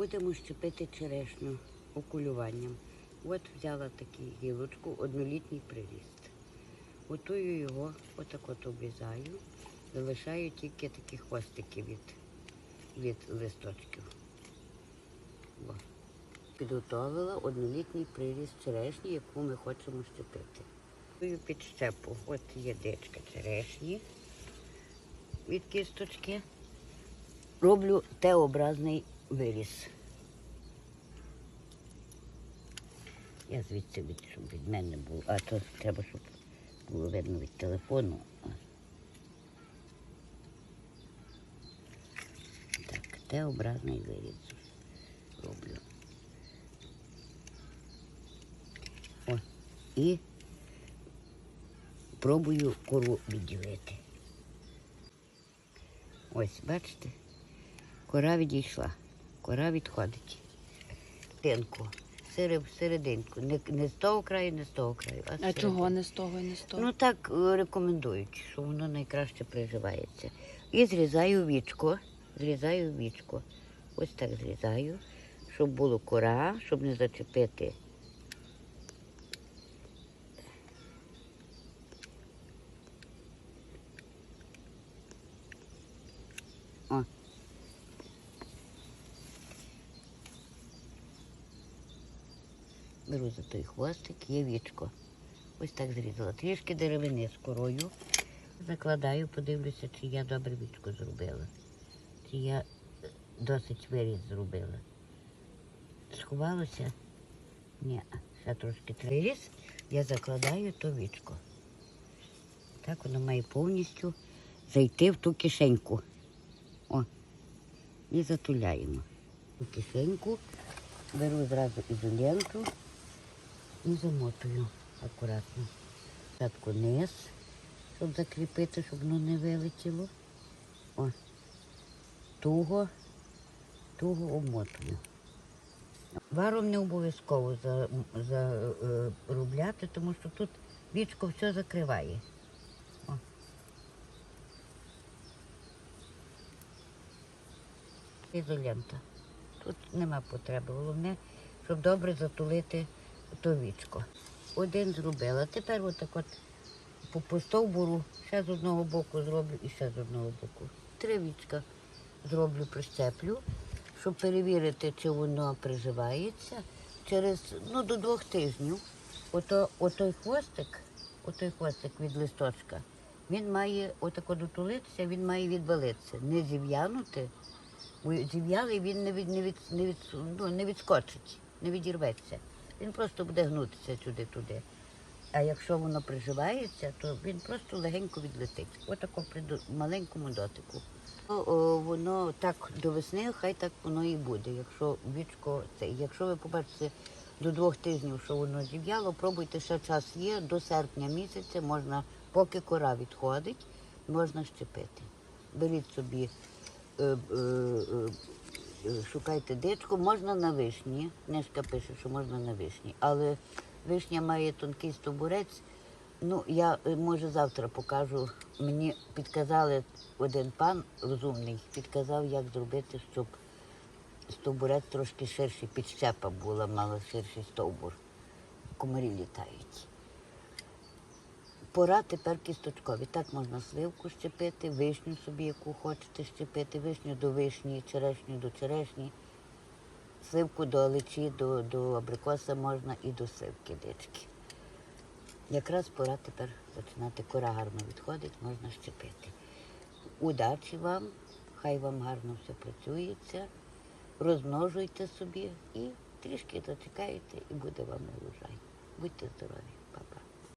Будемо щепити черешню окулюванням. От взяла таку гілочку, однолітній приріст. Готую його, отак от обрізаю, залишаю тільки такі хвостики від, від листочків. О. Підготовила однолітній приріст черешні, яку ми хочемо щепити. Готую під щепу. От є дечка черешні від кісточки. Роблю Т-образний виріс. Я звідси від, щоб від мене було, а то треба, щоб було видно від телефону. Так, Т-образний виріс роблю. О, і пробую кору відділити. Ось, бачите, кора відійшла, кора відходить. Тинку, серединку. Не, не з того краю, не з того краю, а, А чого не з того і не з того? Ну так е, рекомендують, що воно найкраще приживається. І зрізаю вічко, зрізаю вічко. Ось так зрізаю, щоб було кора, щоб не зачепити. О. Беру за той хвостик, є вічко. Ось так зрізала. Трішки деревини з корою. Закладаю, подивлюся, чи я добре вічко зробила. Чи я е, досить виріз зробила. Сховалося? Ні, ще трошки треба. Виріз, я закладаю то вічко. Так воно має повністю зайти в ту кишеньку. О, і затуляємо. У кишеньку беру зразу ізоленту і замотую акуратно. Спочатку низ, щоб закріпити, щоб воно не вилетіло. О, туго, туго обмотую. Варом не обов'язково за, заробляти, тому що тут вічко все закриває. О. Ізолента. Тут нема потреби. Головне, щоб добре затулити то вічко. Один зробила. Тепер отак от по, по стовбуру ще з одного боку зроблю і ще з одного боку. Три вічка зроблю, прищеплю, щоб перевірити, чи воно приживається. Через ну, до двох тижнів. Ото, отой хвостик, отой хвостик від листочка, він має отако дотулитися, він має відвалитися, не зів'янути. Бо зів'ялий він не, від, не, від, не, від, ну, не відскочить, не відірветься. Він просто буде гнутися сюди-туди. А якщо воно приживається, то він просто легенько відлетить. Отако при маленькому дотику. Воно так до весни, хай так воно і буде. Якщо вічко це. Якщо ви побачите до двох тижнів, що воно зів'яло, пробуйте ще час є, до серпня місяця можна, поки кора відходить, можна щепити. Беріть собі е, е, е, шукайте дичку, можна на вишні. Книжка пише, що можна на вишні. Але вишня має тонкий стовбурець. Ну, я е, може завтра покажу. Мені підказали один пан розумний, підказав, як зробити, щоб стовбурець трошки ширший, підщепа була, мала ширший стовбур. Комарі літають. Пора тепер кісточкові. Так можна сливку щепити, вишню собі, яку хочете щепити, вишню до вишні, черешню до черешні, сливку до аличі, до, до абрикоса можна і до сливки дички. Якраз пора тепер починати. Кора гарно відходить, можна щепити. Удачі вам, хай вам гарно все працюється, розмножуйте собі і трішки зачекаєте, і буде вам урожай. Будьте здорові!